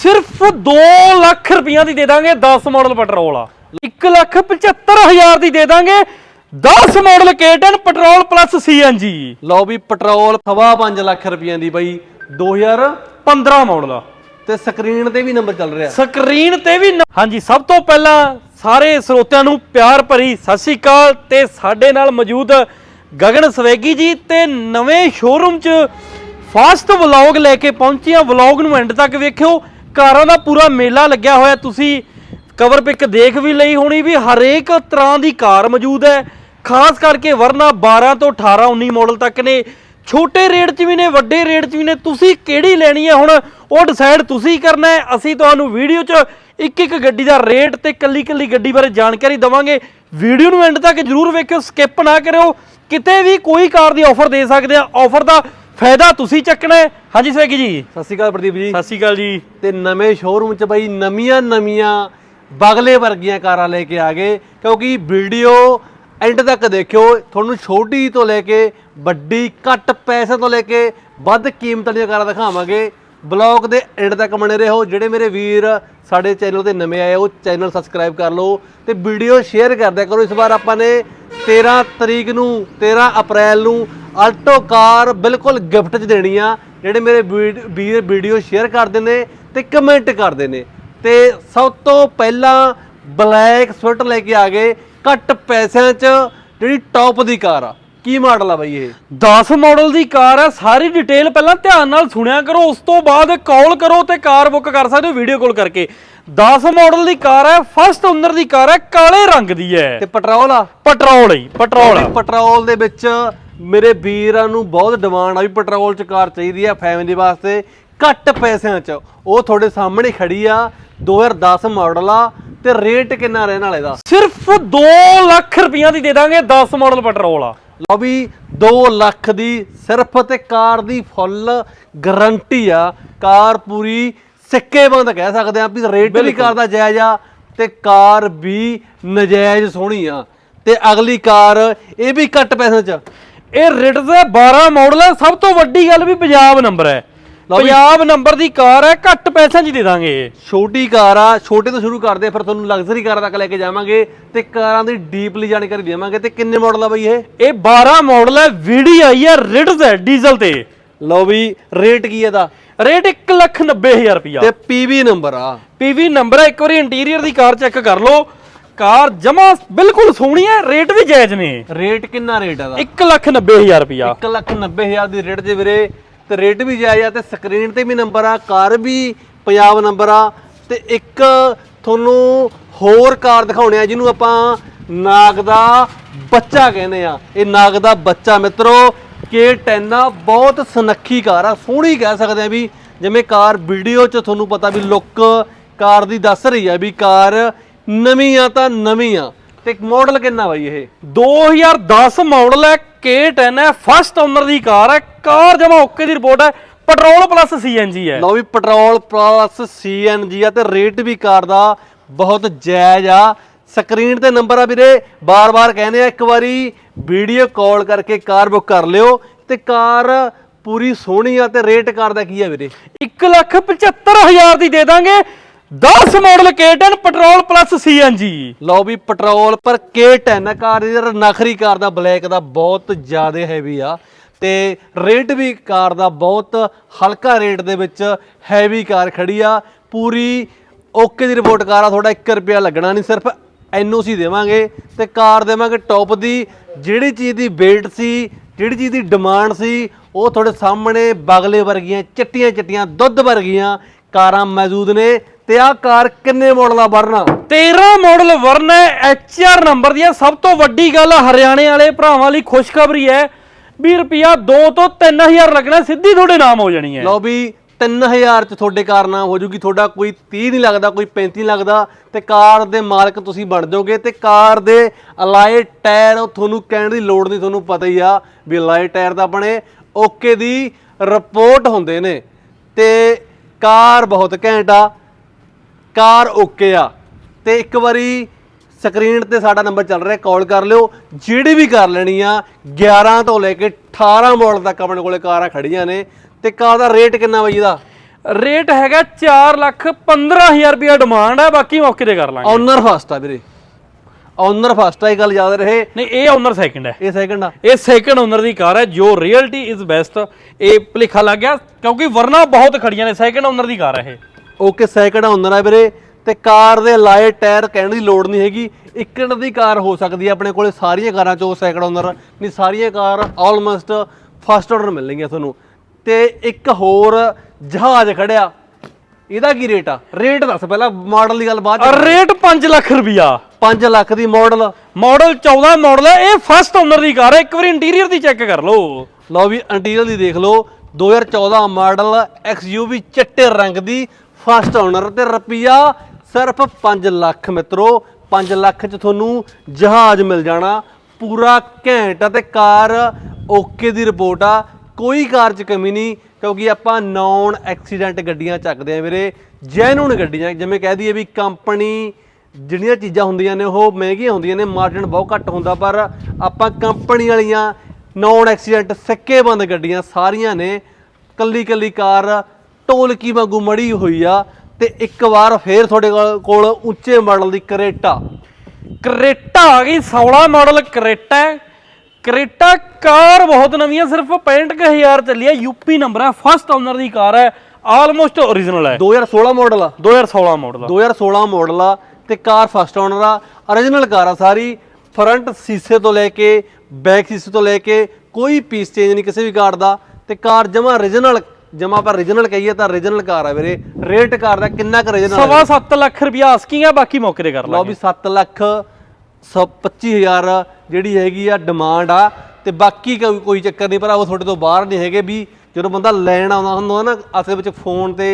ਸਿਰਫ 2 ਲੱਖ ਰੁਪਈਆ ਦੀ ਦੇ ਦਾਂਗੇ 10 ਮਾਡਲ ਪੈਟਰੋਲ ਆ। 1 ਲੱਖ 75000 ਦੀ ਦੇ ਦਾਂਗੇ 10 model K10 petrol plus CNG ਲਓ ਵੀ ਪੈਟਰੋਲ ਸਵਾ 5 ਲੱਖ ਰੁਪਈਆਂ ਦੀ ਬਾਈ 2000 15 ਮਾਡਲ ਆ। ਤੇ ਸਕਰੀਨ ਤੇ ਵੀ ਨੰਬਰ ਚੱਲ ਰਿਹਾ। ਸਕਰੀਨ ਤੇ ਵੀ ਹਾਂਜੀ ਸਭ ਤੋਂ ਪਹਿਲਾਂ ਸਾਰੇ ਸਰੋਤਿਆਂ ਨੂੰ ਪਿਆਰ ਭਰੀ ਸਤਿ ਸ਼੍ਰੀ ਅਕਾਲ ਤੇ ਸਾਡੇ ਨਾਲ ਮੌਜੂਦ ਗਗਨ ਸਵੇਗੀ ਜੀ ਤੇ ਨਵੇਂ ਸ਼ੋਰੂਮ 'ਚ ਫਾਸਟ ਵਲੌਗ ਲੈ ਕੇ ਪਹੁੰਚੇ ਆ। ਵਲੌਗ ਨੂੰ ਐਂਡ ਤੱਕ ਵੇਖਿਓ। ਕਾਰਾਂ ਦਾ ਪੂਰਾ ਮੇਲਾ ਲੱਗਿਆ ਹੋਇਆ। ਤੁਸੀਂ ਕਵਰ ਪਿਕ ਦੇਖ ਵੀ ਲਈ ਹੋਣੀ ਵੀ ਹਰੇਕ ਤਰ੍ਹਾਂ ਦੀ ਕਾਰ ਮੌਜੂਦ ਹੈ। ਖਾਸ ਕਰਕੇ ਵਰਨਾ 12 ਤੋਂ 18 19 ਮਾਡਲ ਤੱਕ ਨੇ। ਛੋਟੇ ਰੇਟ 'ਚ ਵੀ ਨੇ, ਵੱਡੇ ਰੇਟ 'ਚ ਵੀ ਨੇ। ਤੁਸੀਂ ਕਿਹੜੀ ਲੈਣੀ ਹੈ ਹੁਣ? ਉਹ ਡਿਸਾਈਡ ਤੁਸੀਂ ਕਰਨਾ ਹੈ। ਅਸੀਂ ਤੁਹਾਨੂੰ ਵੀਡੀਓ 'ਚ ਇੱਕ ਇੱਕ ਗੱਡੀ ਦਾ ਰੇਟ ਤੇ ਕੱਲੀ ਕੱਲੀ ਗੱਡੀ ਬਾਰੇ ਜਾਣਕਾਰੀ ਦਵਾਂਗੇ। ਵੀਡੀਓ ਨੂੰ ਐਂਡ ਤੱਕ ਜਰੂਰ ਵੇਖਿਓ ਸਕਿਪ ਨਾ ਕਰਿਓ। ਕਿਤੇ ਵੀ ਕੋਈ ਕਾਰ ਦੀ ਆਫਰ ਦੇ ਸਕਦੇ ਆ। ਆਫਰ ਦਾ ਫਾਇਦਾ ਤੁਸੀਂ ਚੱਕਣਾ ਹੈ। ਹਾਂਜੀ ਸਵੇਗੀ ਜੀ। ਸਤਿ ਸ਼੍ਰੀ ਅਕਾਲ ਪ੍ਰਦੀਪ ਜੀ। ਸਤਿ ਸ਼੍ਰੀ ਅਕਾਲ ਜੀ। ਤੇ ਨਵੇਂ ਸ਼ੋਰੂਮ 'ਚ ਬਾਈ ਨਵੀਆਂ ਨਵੀਆਂ ਬਗਲੇ ਵਰਗੀਆਂ ਕਾਰਾਂ ਲੈ ਕੇ ਆ ਗਏ। ਕਿਉਂਕਿ ਵੀਡੀਓ ਐਂਡ ਤੱਕ ਦੇਖਿਓ ਤੁਹਾਨੂੰ ਛੋਟੀ ਤੋਂ ਲੈ ਕੇ ਵੱਡੀ ਘੱਟ ਪੈਸੇ ਤੋਂ ਲੈ ਕੇ ਵੱਧ ਕੀਮਤ ਦੀਆਂ ਕਾਰਾਂ ਦਿਖਾਵਾਂਗੇ। ਬਲੌਗ ਦੇ ਐਂਡ ਤੱਕ ਬਣੇ ਰਹੋ। ਜਿਹੜੇ ਮੇਰੇ ਵੀਰ ਸਾਡੇ ਚੈਨਲ ਤੇ ਨਵੇਂ ਆਏ ਉਹ ਚੈਨਲ ਸਬਸਕ੍ਰਾਈਬ ਕਰ ਲਓ। ਤੇ ਵੀਡੀਓ ਸ਼ੇਅਰ ਕਰ ਦਿਆ ਕਰੋ। ਇਸ ਵਾਰ ਆਪਾਂ ਨੇ 13 ਤਰੀਕ ਨੂੰ 13 ਅਪ੍ਰੈਲ ਨੂੰ ਆਲਟੋ ਕਾਰ ਬਿਲਕੁਲ ਗਿਫਟ 'ਚ ਦੇਣੀ ਆ ਜਿਹੜੇ ਮੇਰੇ ਵੀਰ ਵੀਡੀਓ ਸ਼ੇਅਰ ਕਰਦੇ ਨੇ ਤੇ ਕਮੈਂਟ ਕਰਦੇ ਨੇ। ਤੇ ਸਭ ਤੋਂ ਪਹਿਲਾਂ ਬਲੈਕ ਸਵਿਫਟ ਲੈ ਕੇ ਆ ਗਏ ਘੱਟ ਪੈਸਿਆਂ 'ਚ ਜਿਹੜੀ ਟੌਪ ਦੀ ਕਾਰ ਆ। ਕੀ ਮਾਡਲ ਆ ਬਾਈ ਇਹ? 10 ਮਾਡਲ ਦੀ ਕਾਰ ਹੈ ਸਾਰੀ ਡਿਟੇਲ ਪਹਿਲਾਂ ਧਿਆਨ ਨਾਲ ਸੁਣਿਆ ਕਰੋ ਉਸ ਤੋਂ ਬਾਅਦ ਕਾਲ ਕਰੋ ਤੇ ਕਾਰ ਬੁੱਕ ਕਰ ਸਕਦੇ ਹੋ ਵੀਡੀਓ ਕਾਲ ਕਰਕੇ। 10 ਮਾਡਲ ਦੀ ਕਾਰ ਹੈ ਫਸਟ ਓਨਰ ਦੀ ਕਾਰ ਹੈ ਕਾਲੇ ਰੰਗ ਦੀ ਹੈ। ਤੇ ਪੈਟਰੋਲ ਆ? ਪੈਟਰੋਲ ਹੀ ਪੈਟਰੋਲ ਆ। ਪੈਟਰੋਲ ਦੇ ਵਿੱਚ ਮੇਰੇ ਵੀਰਾਂ ਨੂੰ ਬਹੁਤ ਡਿਮਾਂਡ ਆ ਵੀ ਪੈਟਰੋਲ 'ਚ ਕਾਰ ਚਾਹੀਦੀ ਆ ਫੈਮਿਲੀ ਵਾਸਤੇ। ਘੱਟ ਪੈਸਿਆਂ 'ਚ। ਉਹ ਤੁਹਾਡੇ ਸਾਹਮਣੇ ਖੜੀ ਆ 2010 ਮਾਡਲ ਆ ਤੇ ਰੇਟ ਕਿੰਨਾ ਰਹਿਣ ਵਾਲੇ ਦਾ? ਸਿਰਫ 2 ਲੱਖ ਰੁਪਈਆ ਦੀ ਦੇ ਦਾਂਗੇ 10 ਮਾਡਲ ਪੈਟਰੋਲ ਆ। ਲਓ ਵੀ 2 ਲੱਖ ਦੀ ਸਿਰਫ ਤੇ ਕਾਰ ਦੀ ਫੁੱਲ ਗਾਰੰਟੀ ਆ। ਕਾਰ ਪੂਰੀ ਸਿੱਕੇ ਬੰਦ ਕਹਿ ਸਕਦੇ ਆ ਵੀ ਰੇਟ ਵੀ ਕਾਰ ਦਾ ਜਾਇਜ਼ ਆ ਤੇ ਕਾਰ ਵੀ ਨਜਾਇਜ਼ ਸੋਹਣੀ ਆ। ਤੇ ਅਗਲੀ ਕਾਰ ਇਹ ਵੀ ਘੱਟ ਪੈਸਿਆਂ 'ਚ। ਇਹ ਰਿਟਸ ਦਾ 12 ਮਾਡਲ ਹੈ ਸਭ ਤੋਂ ਵੱਡੀ ਗੱਲ ਵੀ ਪੰਜਾਬ ਨੰਬਰ ਹੈ। ਪੰਜਾਬ ਨੰਬਰ ਦੀ ਕਾਰ ਹੈ ਘੱਟ ਪੈਸਿਆਂ 'ਚ ਦੇ ਦਾਂਗੇ। ਛੋਟੀ ਕਾਰ ਆ ਛੋਟੇ ਤੋਂ ਸ਼ੁਰੂ ਕਰਦੇ ਫਿਰ ਤੁਹਾਨੂੰ ਲਗਜ਼ਰੀ ਕਾਰਾਂ ਤੱਕ ਲੈ ਕੇ ਜਾਵਾਂਗੇ ਤੇ ਕਾਰਾਂ ਦੀ ਡੀਪਲੀ ਜਾਣਕਾਰੀ ਦੇਵਾਂਗੇ ਤੇ ਕਿੰਨੇ ਮਾਡਲ ਆ ਬਈ ਇਹ? ਇਹ 12 ਮਾਡਲ ਹੈ ਵੀਡੀ ਆਈ ਹੈ ਰਿਟਸ ਹੈ ਡੀਜ਼ਲ ਤੇ। ਲਓ ਵੀ ਰੇਟ ਕੀ ਇਹਦਾ? ਰੇਟ 190000 ਰੁਪਈਆ ਤੇ ਪੀਵੀ ਨੰਬਰ ਆ। ਪੀਵੀ ਨੰਬਰ ਹੈ ਇੱਕ ਵਾਰੀ ਇੰਟੀਰੀਅਰ ਦੀ ਕਾਰ ਚੈੱਕ ਕਰ ਲਓ। ਕਾਰ ਜਮਾ ਬਿਲਕੁਲ ਸੋਹਣੀ ਹੈ ਰੇਟ ਵੀ ਜਾਇਜ਼ ਨੇ। ਰੇਟ ਕਿੰਨਾ ਰੇਟ ਇਹਦਾ? 190000 ਰੁਪਈਆ। 190000 ਦੀ ਰੇਟ ਦੇ ਵੀਰੇ ਤੇ ਰੇਟ ਵੀ ਜਾਇਜ਼ ਆ ਤੇ ਸਕਰੀਨ ਤੇ ਵੀ ਨੰਬਰ ਆ ਕਾਰ ਵੀ ਪੰਜਾਬ ਨੰਬਰ ਆ ਤੇ ਇੱਕ ਤੁਹਾਨੂੰ ਹੋਰ ਕਾਰ ਦਿਖਾਉਣੇ ਆ ਜਿਹਨੂੰ ਆਪਾਂ ਨਾਗ ਦਾ ਬੱਚਾ ਕਹਿੰਦੇ ਆ। ਇਹ ਨਾਗ ਦਾ ਬੱਚਾ ਮਿੱਤਰੋ K10 ਆ ਬਹੁਤ ਸੁਨੱਖੀ ਕਾਰ ਆ ਸੋਹਣੀ ਕਹਿ ਸਕਦੇ ਆ ਵੀ ਜਿਵੇਂ ਕਾਰ ਵੀਡੀਓ 'ਚ ਤੁਹਾਨੂੰ ਪਤਾ ਵੀ ਲੁੱਕ ਕਾਰ ਦੀ ਦੱਸ ਰਹੀ ਆ ਵੀ ਕਾਰ ਨਵੀਂ ਆ ਤਾਂ ਨਵੀਂ ਆ। ਤੇ ਮਾਡਲ ਕਿੰਨਾ ਬਾਈ ਇਹ? 2010 ਮਾਡਲ ਹੈ K10 ਹੈ ਫਸਟ ਓਨਰ ਦੀ ਕਾਰ ਹੈ ਕਾਰ ਜਮਾ ਓਕੇ ਦੀ ਰਿਪੋਰਟ ਹੈ ਪੈਟਰੋਲ ਪਲੱਸ CNG ਹੈ। ਲਓ ਵੀ ਪੈਟਰੋਲ ਪਲੱਸ ਸੀਐਨਜੀ ਆ ਤੇ ਰੇਟ ਵੀ ਕਾਰ ਦਾ ਬਹੁਤ ਜਾਇਜ਼ ਆ। ਸਕਰੀਨ ਤੇ ਨੰਬਰ ਆ ਵੀਰੇ ਬਾਰ-ਬਾਰ ਕਹਿੰਦੇ ਆ ਇੱਕ ਵਾਰੀ ਵੀਡੀਓ ਕਾਲ ਕਰਕੇ ਕਾਰ ਬੁੱਕ ਕਰ ਲਿਓ ਤੇ ਕਾਰ ਪੂਰੀ ਸੋਹਣੀ ਆ ਤੇ ਰੇਟ ਕਾਰ ਦਾ ਕੀ ਆ ਵੀਰੇ? 175000 ਦੀ ਦੇ ਦਾਂਗੇ। 10 model K10 petrol plus CNG ਲਓ ਵੀ ਪੈਟਰੋਲ ਪਰ K10 ਕਾਰ ਦੀ ਨਖਰੀ ਕਾਰ ਦਾ ਬਲੈਕ ਦਾ ਬਹੁਤ ਜ਼ਿਆਦਾ ਹੈਵੀ ਆ ਤੇ ਰੇਟ ਵੀ ਕਾਰ ਦਾ ਬਹੁਤ ਹਲਕਾ ਰੇਟ ਦੇ ਵਿੱਚ ਹੈਵੀ ਕਾਰ ਖੜੀ ਆ। ਪੂਰੀ ਓਕੇ ਦੀ ਰਿਪੋਰਟ ਕਾਰ ਆ, ਤੁਹਾਡਾ 1 ਰੁਪਿਆ ਲੱਗਣਾ ਨਹੀਂ, ਸਿਰਫ ਐਨਓਸੀ ਦੇਵਾਂਗੇ ਤੇ ਕਾਰ ਦੇਵਾਂਗੇ ਟੌਪ ਦੀ। ਜਿਹੜੀ ਚੀਜ਼ ਦੀ ਵੇਟ ਸੀ, ਜਿਹੜੀ ਚੀਜ਼ ਦੀ ਡਿਮਾਂਡ ਸੀ, ਉਹ ਤੁਹਾਡੇ ਸਾਹਮਣੇ ਬਗਲੇ ਵਰਗੀਆਂ ਚਿੱਟੀਆਂ ਚਿੱਟੀਆਂ ਦੁੱਧ ਵਰਗੀਆਂ ਕਾਰਾਂ ਮੌਜੂਦ ਨੇ। ਤੇ ਆਹ ਕਾਰ ਕਿੰਨੇ ਮਾਡਲ ਆ Verna? 13 model Verna HR number ਦੀ ਹੈ ਸਭ ਤੋਂ ਵੱਡੀ ਗੱਲ ਹਰਿਆਣੇ ਵਾਲੇ ਭਰਾਵਾਂ ਲਈ ਖੁਸ਼ਖਬਰੀ ਹੈ ਵੀ ਰੁਪਿਆ 2 ਤੋਂ 3000 ਲੱਗਣਾ ਸਿੱਧੀ ਤੁਹਾਡੇ ਨਾਮ ਹੋ ਜਾਣੀ ਹੈ। ਲਓ ਵੀ 3000 ਚ ਤੁਹਾਡੇ ਕਾਰ ਨਾਮ ਹੋ ਜੂਗੀ। ਤੁਹਾਡਾ ਕੋਈ 30 ਨਹੀਂ ਲੱਗਦਾ ਕੋਈ 35 ਨਹੀਂ ਲੱਗਦਾ। ਤੇ ਕਾਰ ਦੇ ਮਾਲਕ ਤੁਸੀਂ ਬਣ ਜਾਓਗੇ। ਤੇ ਕਾਰ ਦੇ ਅਲਾਏ ਟਾਇਰ ਉਹ ਤੁਹਾਨੂੰ ਕਹਿਣ ਦੀ ਲੋੜ ਨਹੀਂ ਤੁਹਾਨੂੰ ਪਤਾ ਹੀ ਆ ਵੀ ਅਲਾਏ ਟਾਇਰ ਦਾ ਆਪਣੇ ਓਕੇ ਦੀ ਰਿਪੋਰਟ ਹੁੰਦੇ ਨੇ। ਤੇ ਕਾਰ ਬਹੁਤ ਘੈਂਟ ਆ। ਕਾਰ ਓਕੇ ਆ। ਤੇ ਇੱਕ ਵਾਰੀ ਸਕਰੀਨ ਤੇ ਸਾਡਾ ਨੰਬਰ ਚੱਲ ਰਿਹਾ ਕਾਲ ਕਰ ਲਿਓ। ਜਿਹੜੀ ਵੀ ਕਰ ਲੈਣੀ ਆ 11 ਤੋਂ ਲੈ ਕੇ 18 ਮਾਡਲ ਤੱਕ ਆਪਣੇ ਕੋਲੇ ਕਾਰਾਂ ਖੜੀਆਂ ਨੇ। ਤੇ ਕਾਰ ਦਾ ਰੇਟ ਕਿੰਨਾ ਬਈ ਇਹਦਾ? ਰੇਟ ਹੈਗਾ 4 ਲੱਖ 15000 ਰੁਪਏ ਡਿਮਾਂਡ ਹੈ ਬਾਕੀ ਮੌਕੇ ਤੇ ਕਰ ਲਾਂਗੇ। ਓਨਰ ਫਸਟ ਆ ਵੀਰੇ। ਓਨਰ ਫਸਟ ਆ ਇਹ ਗੱਲ ਯਾਦ ਰਹੇ। ਨਹੀਂ ਇਹ ਓਨਰ ਸੈਕਿੰਡ ਹੈ ਇਹ ਸੈਕੰਡ ਆ। ਇਹ ਸੈਕਿੰਡ ਓਨਰ ਦੀ ਕਾਰ ਹੈ ਜੋ ਰੀਅਲਟੀ ਇਜ਼ ਬੈਸਟ ਇਹ ਭੁਲੇਖਾ ਲੱਗ ਗਿਆ ਕਿਉਂਕਿ ਵਰਨਾ ਬਹੁਤ ਖੜੀਆਂ ਨੇ ਸੈਕਿੰਡ ਓਨਰ ਦੀ ਕਾਰ ਹੈ ਇਹ। ਓਕੇ ਸੈਕੰਡ ਓਨਰ ਆ ਵੀਰੇ ਤੇ ਕਾਰ ਦੇ ਲਾਏ ਟਾਇਰ ਕਹਿਣ ਦੀ ਲੋੜ ਨਹੀਂ ਹੈਗੀ। ਇੱਕਣ ਦੀ ਕਾਰ ਹੋ ਸਕਦੀ ਹੈ ਆਪਣੇ ਕੋਲੇ ਸਾਰੀਆਂ ਕਾਰਾਂ ਚੋਂ ਸੈਕੰਡ ਓਨਰ ਨਹੀਂ ਸਾਰੀਆਂ ਕਾਰ ਆਲਮੋਸਟ ਫਸਟ ਓਨਰ ਮਿਲਣਗੀਆਂ ਤੁਹਾਨੂੰ। ਤੇ ਇੱਕ ਹੋਰ ਜਹਾਜ਼ ਖੜਿਆ। ਇਹਦਾ ਕੀ ਰੇਟ ਆ? ਰੇਟ ਦੱਸ ਪਹਿਲਾਂ ਮਾਡਲ ਦੀ ਗੱਲ ਬਾਅਦ ਚ ਰੇਟ 5 ਲੱਖ ਰੁਪਿਆ 5 ਲੱਖ ਦੀ ਮਾਡਲ ਮਾਡਲ 14 ਮਾਡਲ ਹੈ ਇਹ ਫਸਟ ਓਨਰ ਦੀ ਕਾਰ ਹੈ। ਇੱਕ ਵਾਰੀ ਇੰਟੀਰੀਅਰ ਦੀ ਚੈੱਕ ਕਰ ਲਓ। ਲਓ ਵੀ ਇੰਟੀਰੀਅਰ ਦੀ ਦੇਖ ਲਓ। 2014 ਮਾਡਲ XUV ਚਿੱਟੇ ਰੰਗ ਦੀ ਫਸਟ ਓਨਰ ਤੇ ਰੁਪਈਆ ਸਿਰਫ 5 ਲੱਖ ਮਿੱਤਰੋ 5 ਲੱਖ ਚ ਤੁਹਾਨੂੰ ਜਹਾਜ਼ ਮਿਲ ਜਾਣਾ, ਪੂਰਾ ਘੈਂਟ ਆ ਤੇ ਕਾਰ ਓਕੇ ਦੀ ਰਿਪੋਰਟ ਆ, ਕੋਈ ਕਾਰ ਚ ਕਮੀ ਨਹੀਂ, ਕਿਉਂਕਿ ਆਪਾਂ ਨੌਨ ਐਕਸੀਡੈਂਟ ਗੱਡੀਆਂ ਚੱਕਦੇ ਆ ਵੀਰੇ ਜੈਨੂਨ ਗੱਡੀਆਂ, ਜਿਵੇਂ ਕਹਿ ਦਈਏ ਵੀ ਕੰਪਨੀ ਜਿਹੜੀਆਂ ਚੀਜ਼ਾਂ ਹੁੰਦੀਆਂ ਨੇ, ਉਹ ਮਹਿੰਗੀਆਂ ਹੁੰਦੀਆਂ ਨੇ ਮਾਰਜਨ ਬਹੁਤ ਘੱਟ ਹੁੰਦਾ, ਪਰ ਆਪਾਂ ਕੰਪਨੀ ਵਾਲੀਆਂ ਨੌਨ ਐਕਸੀਡੈਂਟ ਸਿੱਕੇ ਬੰਦ ਗੱਡੀਆਂ ਸਾਰੀਆਂ ਨੇ ਕੱਲੀ ਕੱਲੀ ਕਾਰ ਢੋਲਕੀ ਵਾਂਗੂ ਮੜੀ ਹੋਈ ਆ ਤੇ ਇੱਕ ਵਾਰ ਫੇਰ ਤੁਹਾਡੇ ਕੋਲ- ਉੱਚੇ ਮਾਡਲ ਦੀ ਕਰੇਟਾ। ਕਰੇਟਾ ਆ ਗਈ 16 ਮਾਡਲ ਕਰੇਟਾ। ਕਰੇਟਾ ਕਾਰ ਬਹੁਤ ਨਵੀਂ ਹੈ ਸਿਰਫ 65000 ਚੱਲੀ ਹੈ ਯੂਪੀ ਨੰਬਰ ਹੈ ਫਸਟ ਓਨਰ ਦੀ ਕਾਰ ਹੈ ਆਲਮੋਸਟ ਓਰੀਜਨਲ ਹੈ। 2016 ਮਾਡਲ ਆ। 2016 ਮਾਡਲ 2016 ਮਾਡਲ ਆ। ਤੇ ਕਾਰ ਫਸਟ ਓਨਰ ਆ। Origignal ਕਾਰ ਆ ਸਾਰੀ ਫਰੰਟ ਸੀਸੇ ਤੋਂ ਲੈ ਕੇ ਬੈਕ ਸੀਸੇ ਤੋਂ ਲੈ ਕੇ ਕੋਈ ਪੀਸ ਚੇਂਜ ਨਹੀਂ ਕਿਸੇ ਵੀ ਕਾਰ ਦਾ। ਤੇ ਕਾਰ ਜਮਾ origignal ਜਮਾ ਆਪਾਂ origignal ਕਹੀਏ ਤਾਂ origignal ਕਾਰ ਆ ਵੀਰੇ। ਰੇਟ ਕਾਰ ਦਾ ਕਿੰਨਾ ਕੁ origignal ਸਵਾ 7 ਲੱਖ ਰੁਪਿਆ ਆਸਕਿੰਗ ਹੈ ਬਾਕੀ ਮੌਕੇ ਤੇ ਕਰ ਲਓ ਵੀ 7 ਲੱਖ 25000 ਜਿਹੜੀ ਹੈਗੀ ਆ ਡਿਮਾਂਡ ਆ। ਤੇ ਬਾਕੀ ਕੋਈ ਕੋਈ ਚੱਕਰ ਨਹੀਂ ਭਰਾਵੋ ਤੁਹਾਡੇ ਤੋਂ ਬਾਹਰ ਨਹੀਂ ਹੈਗੇ ਵੀ ਜਦੋਂ ਬੰਦਾ ਲੈਣ ਆਉਂਦਾ ਹੁੰਦਾ ਨਾ ਅਸਲ ਵਿੱਚ ਫੋਨ ਤੇ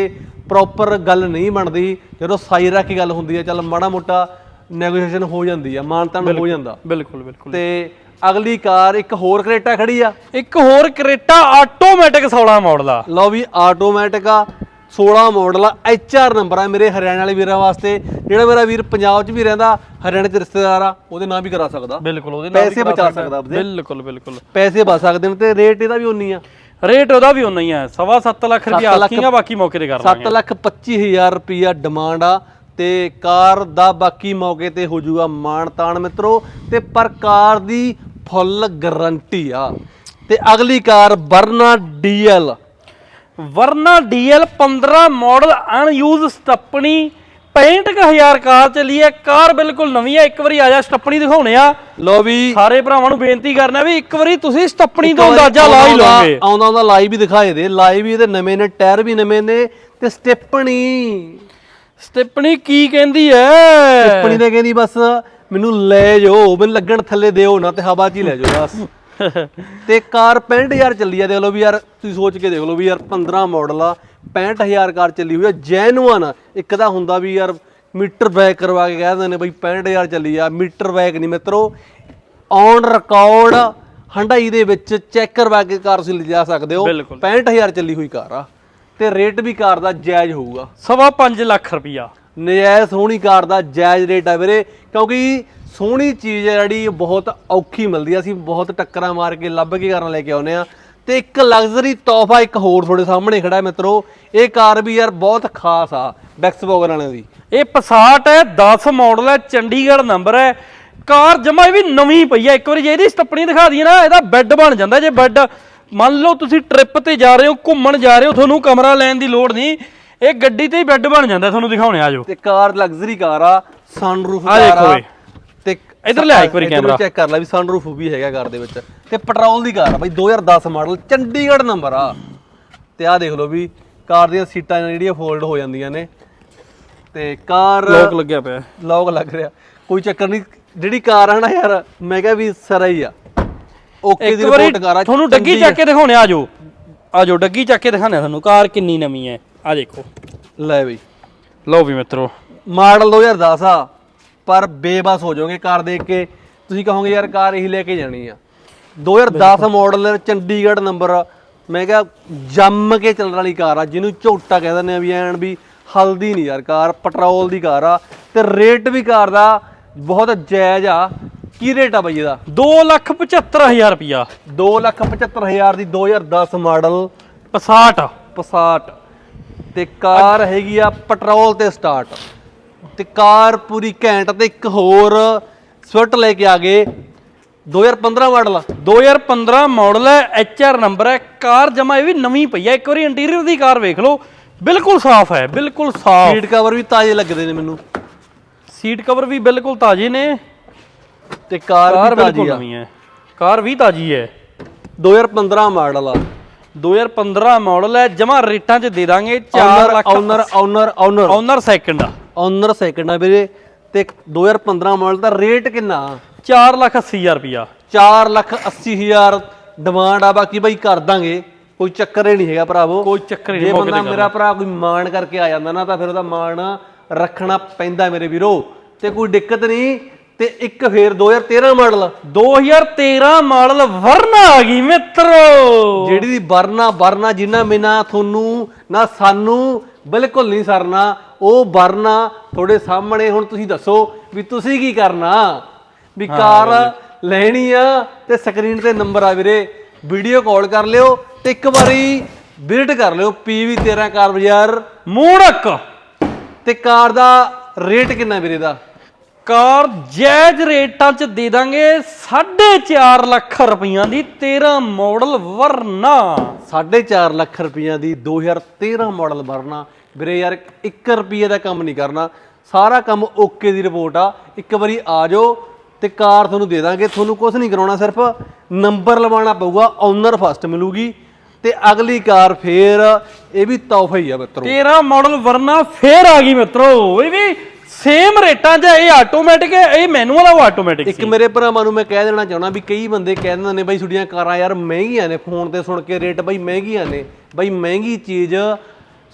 ਪ੍ਰੋਪਰ ਗੱਲ ਨਹੀਂ ਬਣਦੀ। ਜਦੋਂ ਸਾਈ ਰੱਖ ਕੇ ਗੱਲ ਹੁੰਦੀ ਹੈ ਚੱਲ ਮਾੜਾ ਮੋਟਾ ਨੈਗੋਸ਼ੀਏਸ਼ਨ ਹੋ ਜਾਂਦੀ ਆ ਮਾਨਤਾਨ ਹੋ ਜਾਂਦਾ। ਬਿਲਕੁਲ ਬਿਲਕੁਲ। ਤੇ ਅਗਲੀ ਕਾਰ ਇੱਕ ਹੋਰ ਕਰੇਟਾ ਖੜੀ ਆ। ਇੱਕ ਹੋਰ ਕਰੇਟਾ ਆਟੋਮੈਟਿਕ 16 ਮਾਡਲ ਆ। ਲਓ ਵੀ ਆਟੋਮੈਟਿਕ ਆ 16 ਮਾਡਲ ਆ ਐਚਆਰ ਨੰਬਰ ਆ ਮੇਰੇ ਹਰਿਆਣਾ ਵਾਲੇ ਵੀਰਾਂ ਵਾਸਤੇ। ਜਿਹੜਾ ਮੇਰਾ ਵੀਰ ਪੰਜਾਬ 'ਚ ਵੀ ਰਹਿੰਦਾ ਹਰਿਆਣੇ 'ਚ ਰਿਸ਼ਤੇਦਾਰ ਆ ਉਹਦੇ ਨਾਂ ਵੀ ਕਰਾ ਸਕਦਾ। ਬਿਲਕੁਲ ਉਹਦੇ ਨਾਲ ਪੈਸੇ ਬਚਾ ਸਕਦਾ ਆਪਦੇ ਬਿਲਕੁਲ ਬਿਲਕੁਲ। ਪੈਸੇ ਬਚ ਸਕਦੇ ਨੇ ਤੇ ਰੇਟ ਇਹਦਾ ਵੀ ਉਨੀ ਆ। ਰੇਟ ਉਹਦਾ ਵੀ ਉਨਾ ਹੀ ਹੈ ਸਵਾ 7 ਲੱਖ ਲੱਖ- ਆਸਕਿੰਗ ਹੈ ਬਾਕੀ ਮੌਕੇ ਤੇ ਕਰ ਲਾਂਗੇ। 7 ਲੱਖ 25000 ਰੁਪਿਆ ਡਿਮਾਂਡ ਆ ਤੇ ਕਾਰ ਦਾ ਬਾਕੀ ਮੌਕੇ ਤੇ ਹੋ ਜਾਊਗਾ ਮਾਣ ਤਾਣ ਮਿੱਤਰੋ। ਤੇ ਪਰ ਕਾਰ ਦੀ ਫੁੱਲ ਗਾਰੰਟੀ ਆ। ਤੇ ਅਗਲੀ car Verna DL. Verna DL 15 model unused stepney 65000 car ਚੱਲੀ ਹੈ। ਕਾਰ ਬਿਲਕੁਲ ਨਵੀਂ ਹੈ ਇੱਕ ਵਾਰੀ ਆ ਜਾ ਸਟੱਪਣੀ ਦਿਖਾਉਣੇ ਆ। ਲੋ ਵੀ ਸਾਰੇ ਭਰਾਵਾਂ ਨੂੰ ਬੇਨਤੀ ਕਰਨਾ ਵੀ ਇੱਕ ਵਾਰੀ ਤੁਸੀਂ ਸਟੱਪਣੀ ਤੋਂ ਅੰਦਾਜ਼ਾ ਲਾ ਹੀ ਲਓਗੇ। ਆਉਂਦਾ ਆਉਂਦਾ ਲਾਈਵ ਵੀ ਦਿਖਾਏ ਦੇ ਲਾਈਵ ਵੀ ਇਹਦੇ ਨਵੇਂ ਨੇ ਟਾਇਰ ਵੀ ਨਵੇਂ ਨੇ ਤੇ ਸਟੈਪਣੀ। ਸਟੱਪਣੀ ਕੀ ਕਹਿੰਦੀ ਹੈ? ਸਟੈਪਣੀ ਨੇ ਕਹਿੰਦੀ ਬਸ ਮੈਨੂੰ ਲੈ ਜਾਓ ਮੈਨੂੰ ਲੱਗਣ ਥੱਲੇ ਦਿਓ ਨਾ ਤੇ ਹਵਾ 'ਚ ਹੀ ਲੈ ਜਾਓ ਬਸ। ਤੇ ਕਾਰ 65000 ਚੱਲੀ ਆ ਦੇਖ ਲਓ ਵੀ ਯਾਰ ਤੁਸੀਂ ਸੋਚ ਕੇ ਦੇਖ ਲਓ ਵੀ ਯਾਰ 15 ਮਾਡਲ ਆ 65000 ਕਾਰ ਚੱਲੀ ਹੋਈ ਆ ਜੈਨੂਅਨ ਇੱਕ ਤਾਂ ਹੁੰਦਾ ਵੀ ਯਾਰ ਮੀਟਰ ਬੈਕ ਕਰਵਾ ਕੇ ਕਹਿ ਦਿੰਦੇ ਨੇ ਬਈ 65000 ਚੱਲੀ ਆ ਮੀਟਰ ਬੈਕ ਨਹੀਂ ਮਿੱਤਰੋ। ਔਨ ਰਿਕਾਰਡ ਹੰਡਾਈ ਦੇ ਵਿੱਚ ਚੈੱਕ ਕਰਵਾ ਕੇ ਕਾਰ ਤੁਸੀਂ ਲਿਜਾ ਸਕਦੇ ਹੋ। ਬਿਲਕੁਲ। 65000 ਚੱਲੀ ਹੋਈ ਕਾਰ ਆ। ਤੇ ਰੇਟ ਵੀ ਕਾਰ ਦਾ ਜਾਇਜ਼ ਹੋਊਗਾ। ਸਵਾ 5 ਲੱਖ ਰੁਪਿਆ ਨਜਾਇਜ਼ ਸੋਹਣੀ ਕਾਰ ਦਾ ਜਾਇਜ਼ ਰੇਟ ਆ ਵੀਰੇ, ਕਿਉਂਕਿ ਸੋਹਣੀ ਚੀਜ਼ ਹੈ ਜਿਹੜੀ ਬਹੁਤ ਔਖੀ ਮਿਲਦੀ ਆ। ਅਸੀਂ ਬਹੁਤ ਟੱਕਰਾਂ ਮਾਰ ਕੇ, ਲੱਭ ਕੇ ਕਾਰਾਂ ਲੈ ਕੇ ਆਉਨੇ ਆ। ਤੇ ਇੱਕ ਲਗਜ਼ਰੀ ਤੋਹਫਾ ਇੱਕ ਹੋਰ ਤੁਹਾਡੇ ਸਾਹਮਣੇ ਖੜਾ ਹੈ ਮਿੱਤਰੋ। ਇਹ ਕਾਰ ਵੀ ਯਾਰ ਬਹੁਤ ਖਾਸ ਆ ਬੈਕਸਬੋਗਰ ਵਾਲਿਆਂ ਦੀ। ਇਹ ਪਸਾਟ ਹੈ 10 ਮਾਡਲ ਹੈ, ਚੰਡੀਗੜ੍ਹ ਨੰਬਰ ਹੈ। ਕਾਰ ਜਮਾ ਇਹ ਵੀ ਨਵੀਂ ਪਈ ਹੈ। ਇੱਕ ਵਾਰੀ ਜੇ ਇਹਦੀ ਸਟੱਪਣੀ ਦਿਖਾ ਦਈਏ ਨਾ, ਇਹਦਾ ਬੈੱਡ ਬਣ ਜਾਂਦਾ ਜੇ ਬੈੱਡ ਮੰਨ ਲਓ ਤੁਸੀਂ ਟ੍ਰਿਪ ਤੇ ਜਾ ਰਹੇ ਹੋ, ਘੁੰਮਣ ਜਾ ਰਹੇ ਹੋ, ਤੁਹਾਨੂੰ ਕਮਰਾ ਲੈਣ ਦੀ ਲੋੜ ਨਹੀਂ। ਇਹ ਗੱਡੀ ਤੇ ਹੀ ਬੈੱਡ ਬਣ ਜਾਂਦਾ ਤੁਹਾਨੂੰ ਦਿਖਾਉਣੇ ਆਜੋ ਤੇ ਕਾਰ ਲਗਜ਼ਰੀ ਕਾਰ ਆ ਸਨਰੂਫ ਕਾਰ ਦੇਖੋ ਆ। ਏ। ਤੇ ਇੱਧਰ ਲਿਆ ਇੱਕ ਵਾਰੀ ਕੈਮਰਾ। ਚੈੱਕ ਕਰ ਲੈ ਵੀ ਸਨਰੂਫ ਵੀ ਹੈਗਾ ਕਾਰ ਦੇ ਵਿੱਚ। ਤੇ ਪੈਟਰੋਲ ਦੀ ਕਾਰ ਆ ਬਾਈ 2010 ਮਾਡਲ ਚੰਡੀਗੜ੍ਹ ਨੰਬਰ ਆ। ਤੇ ਆਹ ਦੇਖ ਲਓ ਵੀ ਕਾਰ ਦੀਆਂ ਸੀਟਾਂ ਜਿਹੜੀਆਂ ਫੋਲਡ ਹੋ ਜਾਂਦੀਆਂ ਨੇ। ਤੇ ਕਾਰ ਲੋਕ ਲੱਗਿਆ ਪਿਆ। ਲੌਕ ਲੱਗ ਰਿਹਾ। ਕੋਈ ਚੱਕਰ ਨਹੀਂ ਜਿਹੜੀ ਕਾਰ ਹੈ ਨਾ ਯਾਰ ਮੈਂ ਕਿਹਾ ਵੀ ਸਰਾ ਹੀ ਆ। ਓਕੇ ਦੀ ਰਿਪੋਰਟ ਕਾਰ ਆ ਤੁਹਾਨੂੰ ਡੱਗੀ ਚੱਕ ਕੇ ਦਿਖਾਉਣੇ ਆਜੋ ਆਜੋ ਡੱਗੀ ਚੱਕ ਕੇ ਦਿਖਾਣੇ ਤੁਹਾਨੂੰ ਕਾਰ ਕਿੰਨੀ ਨਵੀਂ ਹੈ। ਆ ਦੇਖੋ। ਲੈ ਬਈ। ਲਓ ਵੀ ਮਿੱਤਰੋ। ਮਾਡਲ 2010 ਆ ਪਰ ਬੇਬਸ ਹੋ ਜਾਓਗੇ ਕਾਰ ਦੇਖ ਕੇ। ਤੁਸੀਂ ਕਹੋਗੇ ਯਾਰ ਕਾਰ ਇਹੀ ਲੈ ਕੇ ਜਾਣੀ ਆ। 2010 ਮਾਡਲ ਚੰਡੀਗੜ੍ਹ ਨੰਬਰ ਮੈਂ ਕਿਹਾ ਜੰਮ ਕੇ ਚੱਲਣ ਵਾਲੀ ਕਾਰ ਆ ਜਿਹਨੂੰ ਝੋਟਾ ਕਹਿ ਦਿੰਦੇ ਆ ਵੀ ਐਨ ਵੀ ਹਲਦੀ ਨਹੀਂ ਯਾਰ ਕਾਰ ਪੈਟਰੋਲ ਦੀ ਕਾਰ ਆ। ਤੇ ਰੇਟ ਵੀ ਕਾਰ ਦਾ ਬਹੁਤ ਜਾਇਜ਼ ਆ। ਕੀ ਰੇਟ ਆ ਬਈ ਇਹਦਾ? 275000 ਰੁਪਿਆ 275000 ਦੀ 2010 ਮਾਡਲ ਪਸਾਟ ਪਸਾਟ ਤੇ ਕਾਰ ਹੈਗੀ ਆ ਪੈਟਰੋਲ ਤੇ ਸਟਾਰਟ। ਤੇ ਕਾਰ ਪੂਰੀ ਘੈਂਟ ਤੇ ਇੱਕ ਹੋਰ ਸਵਿਫਟ ਲੈ ਕੇ ਆ ਗਏ। 2015 ਮਾਡਲ 2015 ਮਾਡਲ ਹੈ ਐਚਆਰ ਨੰਬਰ ਹੈ। ਕਾਰ ਜਮਾ ਇਹ ਵੀ ਨਵੀਂ ਪਈ ਹੈ ਇੱਕ ਵਾਰੀ ਇੰਟੀਰੀਅਰ ਦੀ ਕਾਰ ਵੇਖ ਲਓ। ਬਿਲਕੁਲ ਸਾਫ਼ ਹੈ ਬਿਲਕੁਲ ਸਾਫ਼। ਸੀਟ ਕਵਰ ਵੀ ਤਾਜ਼ੇ ਲੱਗਦੇ ਨੇ ਮੈਨੂੰ। ਸੀਟ ਕਵਰ ਵੀ ਬਿਲਕੁਲ ਤਾਜ਼ੇ ਨੇ। ਤੇ ਕਾਰ ਵੀ ਤਾਜ਼ੀ ਹੈ। ਕਾਰ ਵੀ ਤਾਜ਼ੀ ਹੈ। 2015 ਮਾਡਲ ਆ। 2015 ਮਾਡਲ ਹੈ ਜਮਾ ਰੇਟਾਂ 'ਚ ਦੇ ਦਾਂਗੇ 4 owner lakh owner owner owner owner second ਆ। ਓਨਰ ਸੈਕਿੰਡ ਆ ਵੀਰੇ। ਤੇ 2015 ਮਾਡਲ ਦਾ ਰੇਟ ਕਿੰਨਾ? 4 ਲੱਖ 80 ਹਜ਼ਾਰ ਰੁਪਿਆ 4 ਲੱਖ 80 ਹਜ਼ਾਰ ਡਿਮਾਂਡ ਆ ਬਾਕੀ ਬਾਈ ਕਰ ਦਾਂਗੇ। ਕੋਈ ਚੱਕਰ ਹੀ ਨਹੀਂ ਹੈਗਾ ਭਰਾਵੋ। ਕੋਈ ਚੱਕਰ ਹੀ ਜੇ ਨਹੀਂ ਮੌਕੇ ਬੰਦਾ ਮੇਰਾ ਭਰਾ ਕੋਈ ਮਾਣ ਕਰਕੇ ਆ ਜਾਂਦਾ ਨਾ ਤਾਂ ਫਿਰ ਉਹਦਾ ਮਾਣ ਰੱਖਣਾ ਪੈਂਦਾ ਮੇਰੇ ਵੀਰੋ। ਤੇ ਕੋਈ ਦਿੱਕਤ ਨਹੀਂ ਤੇ ਇੱਕ ਫੇਰ 2013 ਮਾਡਲ 2013 ਮਾਡਲ ਵਰਨਾ ਆ ਗਈ ਮਿੱਤਰੋ। ਜਿਹੜੀ ਦੀ ਵਰਨਾ ਵਰਨਾ ਜਿੰਨਾ ਬਿਨਾ ਤੁਹਾਨੂੰ ਨਾ ਸਾਨੂੰ ਬਿਲਕੁਲ ਨਹੀਂ ਸਰਨਾ ਉਹ ਵਰਨਾ ਤੁਹਾਡੇ ਸਾਹਮਣੇ ਹੁਣ ਤੁਸੀਂ ਦੱਸੋ ਵੀ ਤੁਸੀਂ ਕੀ ਕਰਨਾ? ਵੀ ਕਾਰ ਲੈਣੀ ਆ ਤੇ ਸਕਰੀਨ ਤੇ ਨੰਬਰ ਆ ਵੀਰੇ। ਵੀਡੀਓ ਕਾਲ ਕਰ ਲਿਓ ਤੇ ਇੱਕ ਵਾਰੀ ਵਿਜ਼ਿਟ ਕਰ ਲਿਓ ਪੀਵੀ 13 ਕਾਰ ਬਾਜ਼ਾਰ। ਮੂੜਕ। ਤੇ ਕਾਰ ਦਾ ਰੇਟ ਕਿੰਨਾ ਵੀਰੇ ਦਾ? ਕਾਰ ਜਾਇਜ਼ ਰੇਟਾਂ 'ਚ ਦੇ ਦਾਂਗੇ 4.5 ਲੱਖ ਰੁਪਈਆਂ ਦੀ 13 ਮਾਡਲ ਵਰਨਾ। 4.5 ਲੱਖ ਰੁਪਈਆ ਦੀ 2013 ਮਾਡਲ ਵਰਨਾ। ਵੀਰੇ ਯਾਰ 1 ਰੁਪਈਏ ਦਾ ਕੰਮ ਨਹੀਂ ਕਰਨਾ। ਸਾਰਾ ਕੰਮ ਓਕੇ ਦੀ ਰਿਪੋਰਟ ਆ। ਇੱਕ ਵਾਰੀ ਆ ਜਾਓ ਤੇ ਕਾਰ ਤੁਹਾਨੂੰ ਦੇ ਦਾਂਗੇ। ਤੁਹਾਨੂੰ ਕੁਝ ਨਹੀਂ ਕਰਾਉਣਾ ਸਿਰਫ ਨੰਬਰ ਲਵਾਉਣਾ ਪਊਗਾ ਓਨਰ ਫਸਟ ਮਿਲੂਗੀ ਤੇ ਅਗਲੀ ਕਾਰ ਫੇਰ ਇਹ ਵੀ ਤੋਹਫਾ ਹੀ ਆ ਮਿੱਤਰੋ। 13 ਮਾਡਲ ਵਰਨਾ ਫੇਰ ਆ ਗਈ ਮਿੱਤਰੋ। ਇਹ ਵੀ ਸੇਮ ਰੇਟਾਂ 'ਚ ਇਹ ਆਟੋਮੈਟਿਕ ਹੈ ਇਹ ਮੈਨੂਅਲ ਆ ਉਹ ਆਟੋਮੈਟਿਕ ਇੱਕ ਮੇਰੇ ਭਰਾਵਾਂ ਨੂੰ ਮੈਂ ਕਹਿ ਦੇਣਾ ਚਾਹੁੰਦਾ ਵੀ ਕਈ ਬੰਦੇ ਕਹਿ ਦਿੰਦੇ ਨੇ ਬਾਈ ਤੁਹਾਡੀਆਂ ਕਾਰਾਂ ਯਾਰ ਮਹਿੰਗੀਆਂ ਨੇ ਫੋਨ ਤੇ ਸੁਣ ਕੇ ਰੇਟ ਬਾਈ ਮਹਿੰਗੀਆਂ ਨੇ ਬਾਈ ਮਹਿੰਗੀ ਚੀਜ਼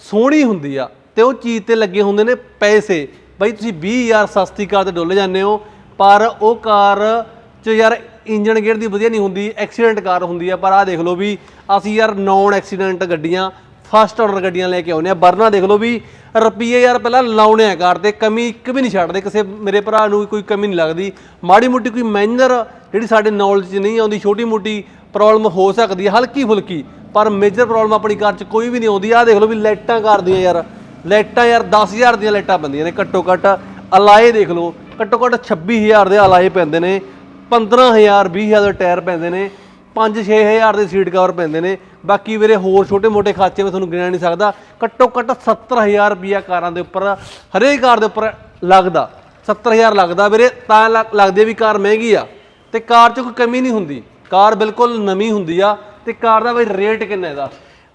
ਸੋਹਣੀ ਹੁੰਦੀ ਆ ਤੇ ਉਹ ਚੀਜ਼ ਤੇ ਲੱਗੇ ਹੁੰਦੇ ਨੇ ਪੈਸੇ। ਬਾਈ ਤੁਸੀਂ 20000 ਸਸਤੀ ਕਾਰ ਤੇ ਡੁੱਲ ਜਾਂਦੇ ਹੋ ਪਰ ਉਹ ਕਾਰ ਚ ਯਾਰ ਇੰਜਨ ਗੇਅਰ ਦੀ ਵਧੀਆ ਨਹੀਂ ਹੁੰਦੀ ਐਕਸੀਡੈਂਟ ਕਾਰ ਹੁੰਦੀ ਆ ਪਰ ਆਹ ਦੇਖ ਲਓ ਵੀ ਅਸੀਂ ਯਾਰ ਨੌਨ ਐਕਸੀਡੈਂਟ ਗੱਡੀਆਂ ਫਸਟ ਆਰਡਰ ਗੱਡੀਆਂ ਲੈ ਕੇ ਆਉਂਦੇ ਆ। ਵਰਨਾ ਦੇਖ ਲਓ ਵੀ ਰੁਪਈਏ ਯਾਰ ਪਹਿਲਾਂ ਲਾਉਣੇ ਆ ਕਾਰ ਤੇ, ਕਮੀ ਇੱਕ ਵੀ ਨਹੀਂ ਛੱਡਦੇ। ਕਿਸੇ ਮੇਰੇ ਭਰਾ ਨੂੰ ਕੋਈ ਕਮੀ ਨਹੀਂ ਲੱਗਦੀ। ਮਾੜੀ ਮੋਟੀ ਕੋਈ ਮੈਨਰ ਜਿਹੜੀ ਸਾਡੇ ਨੌਲੇਜ 'ਚ ਨਹੀਂ ਆਉਂਦੀ, ਛੋਟੀ ਮੋਟੀ ਪ੍ਰੋਬਲਮ ਹੋ ਸਕਦੀ ਹੈ ਹਲਕੀ ਫੁਲਕੀ। ਪਰ ਮੇਜਰ ਪ੍ਰੋਬਲਮ ਆਪਣੀ ਕਾਰ 'ਚ ਕੋਈ ਵੀ ਨਹੀਂ ਆਉਂਦੀ। ਆਹ ਦੇਖ ਲਓ ਵੀ ਲਾਈਟਾਂ ਕਰਦੀਆਂ ਯਾਰ। ਲਾਈਟਾਂ ਯਾਰ 10000 ਦੀਆਂ ਲਾਈਟਾਂ ਪੈਂਦੀਆਂ ਨੇ ਘੱਟੋ ਘੱਟ। ਅਲਾਏ ਦੇਖ ਲਓ, ਘੱਟੋ ਘੱਟ 26000 ਦੇ ਅਲਾਏ ਪੈਂਦੇ ਨੇ। 15000 20000 ਦੇ ਟਾਇਰ ਪੈਂਦੇ ਨੇ। 5-6000 ਦੇ ਸੀਟ ਕਵਰ ਪੈਂਦੇ ਨੇ। ਬਾਕੀ ਵੀਰੇ ਹੋਰ ਛੋਟੇ-ਮੋਟੇ ਖਾਚੇ ਮੈਂ ਤੁਹਾਨੂੰ ਗਿਣਾ ਨਹੀਂ ਸਕਦਾ। ਘੱਟੋ ਘੱਟ 70000 ਰੁਪਿਆ ਕਾਰਾਂ ਦੇ ਉੱਪਰ ਹਰੇਕ ਕਾਰ ਦੇ ਉੱਪਰ ਲੱਗਦਾ। 70000 ਲੱਗਦਾ ਵੀਰੇ ਤਾਂ ਲੱਗ- ਲੱਗਦੀ ਵੀ ਕਾਰ ਮਹਿੰਗੀ ਆ। ਤੇ ਕਾਰ 'ਚ ਕੋਈ ਕਮੀ ਨਹੀਂ ਹੁੰਦੀ। ਕਾਰ ਬਿਲਕੁਲ ਨਵੀਂ ਹੁੰਦੀ ਆ ਤੇ ਕਾਰ ਦਾ ਬਈ ਰੇਟ ਕਿੰਨਾ ਇਹਦਾ?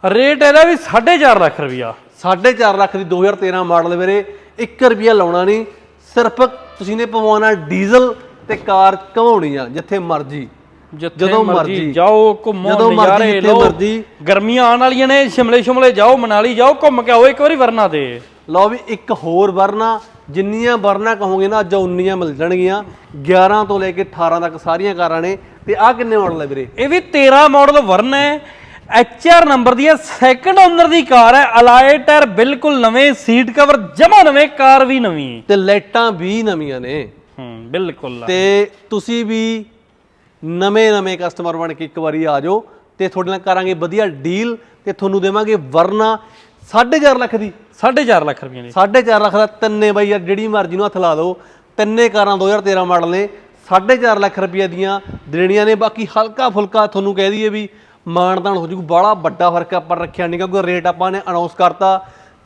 ਰੇਟ ਇਹਦਾ ਵੀ 4.5 ਲੱਖ ਰੁਪਈਆ। 4.5 ਲੱਖ ਦੀ 2013 ਮਾਡਲ ਵੀਰੇ 1 ਰੁਪਿਆ ਲਾਉਣਾ ਨਹੀਂ। ਸਿਰਫ ਤੁਸੀਂ ਨੇ ਪਵਾਉਣਾ ਡੀਜ਼ਲ ਤੇ ਕਾਰ ਘਮਾਉਣੀ ਆ ਜਿੱਥੇ ਮਰਜ਼ੀ। ਜਦੋਂ ਮਰਜ਼ੀ। ਜਾਓ ਘੁੰਮੋ ਜਦੋਂ ਮਰਜ਼ੀ, ਨਜ਼ਾਰੇ ਲਓ। ਮਰਜ਼ੀ। ਗਰਮੀਆਂ ਆਉਣ ਵਾਲੀਆਂ ਨੇ ਸ਼ਿਮਲੇ ਸ਼ਿਮਲੇ ਜਾਓ ਮਨਾਲੀ ਜਾਓ ਘੁੰਮ ਕੇ ਆਓ ਇੱਕ ਵਾਰੀ ਵਰਨਾ ਤੇ ਲਓ ਵੀ ਇੱਕ ਹੋਰ ਵਰਨਾ ਜਿੰਨੀਆਂ ਵਰਨਾ ਕਹੋਗੇ ਨਾ ਅੱਜ ਉਨੀਆਂ ਮਿਲ ਜਾਣਗੀਆਂ। 11 ਤੋਂ ਲੈ ਕੇ 18 ਤੱਕ ਸਾਰੀਆਂ ਕਾਰਾਂ ਨੇ। ਤੇ ਆਹ ਕਿੰਨੇ ਮਾਡਲ ਹੈ ਵੀਰੇ? ਇਹ ਵੀ 13 ਮਾਡਲ ਵਰਨਾ ਹੈ। ਐਚਆਰ ਨੰਬਰ ਦੀ ਹੈ ਸੈਕੰਡ ਓਨਰ ਦੀ ਕਾਰ ਹੈ। ਅਲਾਏ ਟਾਇਰ ਬਿਲਕੁਲ ਨਵੇਂ ਸੀਟ ਕਵਰ ਜਮਾ ਨਵੇਂ ਕਾਰ ਵੀ ਨਵੀਂ। ਤੇ ਲਾਈਟਾਂ ਵੀ ਨਵੀਆਂ ਨੇ। ਹੂੰ ਬਿਲਕੁਲ ਤੇ ਤੁਸੀਂ ਵੀ ਨਵੇਂ ਨਵੇਂ ਕਸਟਮਰ ਬਣ ਕੇ ਇੱਕ ਵਾਰੀ ਆ ਜਾਓ ਤੇ ਤੁਹਾਡੇ ਨਾਲ ਕਰਾਂਗੇ ਵਧੀਆ ਡੀਲ ਤੇ ਤੁਹਾਨੂੰ ਦੇਵਾਂਗੇ ਵਰਨਾ 4.5 ਲੱਖ ਦੀ। 4.5 ਲੱਖ ਰੁਪਏ ਦੀ। 4.5 ਲੱਖ ਦਾ ਤਿੰਨੇ ਬਾਈ ਯਾਰ ਜਿਹੜੀ ਮਰਜ਼ੀ ਨੂੰ ਹੱਥ ਲਾ ਦਿਓ। ਤਿੰਨੇ ਕਾਰਾਂ 2013 ਮਾਡਲ ਨੇ। 4.5 ਲੱਖ ਰੁਪਏ ਦੀਆਂ ਦੇਣੀਆਂ ਨੇ। ਬਾਕੀ ਹਲਕਾ ਫੁਲਕਾ ਤੁਹਾਨੂੰ ਕਹਿ ਦਈਏ ਵੀ ਮਾਨਦਾਨ ਹੋ ਜੂ ਬਾਹਲਾ ਵੱਡਾ ਫ਼ਰਕ ਆਪਾਂ ਰੱਖਿਆ ਨਹੀਂ ਕਿਉਂਕਿ ਰੇਟ ਆਪਾਂ ਨੇ ਅਨਾਉਂਸ ਕਰਤਾ।